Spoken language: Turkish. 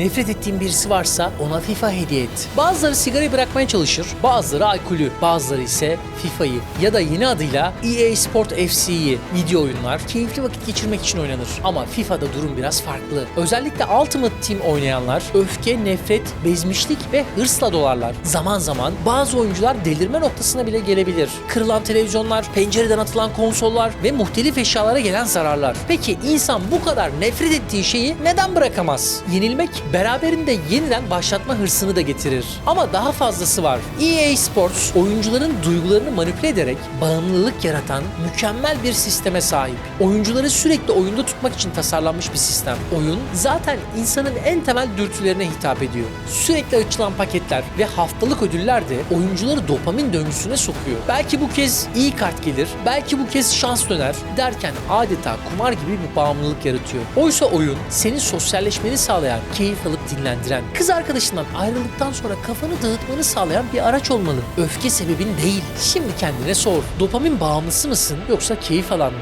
Nefret ettiğin birisi varsa ona FIFA hediye et. Bazıları sigarayı bırakmaya çalışır, bazıları alkolü, bazıları ise FIFA'yı ya da yeni adıyla EA Sport FC'yi video oyunlar keyifli vakit geçirmek için oynanır. Ama FIFA'da durum biraz farklı. Özellikle Ultimate Team oynayanlar öfke, nefret, bezmişlik ve hırsla dolarlar. Zaman zaman bazı oyuncular delirme noktasına bile gelebilir. Kırılan televizyonlar, pencereden atılan konsollar ve muhtelif eşyalara gelen zararlar. Peki insan bu kadar nefret ettiği şeyi neden bırakamaz? Yenilmek beraberinde yeniden başlatma hırsını da getirir. Ama daha fazlası var. EA Sports oyuncuların duygularını manipüle ederek bağımlılık yaratan mükemmel bir sisteme sahip. Oyuncuları sürekli oyunda tutmak için tasarlanmış bir sistem. Oyun zaten insanın en temel dürtülerine hitap ediyor. Sürekli açılan paketler ve haftalık ödüller de oyuncuları dopamin döngüsüne sokuyor. Belki bu kez iyi kart gelir, belki bu kez şans döner derken adeta kumar gibi bir bağımlılık yaratıyor. Oysa oyun senin sosyalleşmeni sağlayan, keyif alıp dinlendiren, kız arkadaşından ayrıldıktan sonra kafanı dağıtmanı sağlayan bir araç olmalı. Öfke sebebin değil. Şimdi kendine sor. Dopamin bağımlısı mısın yoksa keyif alan mı?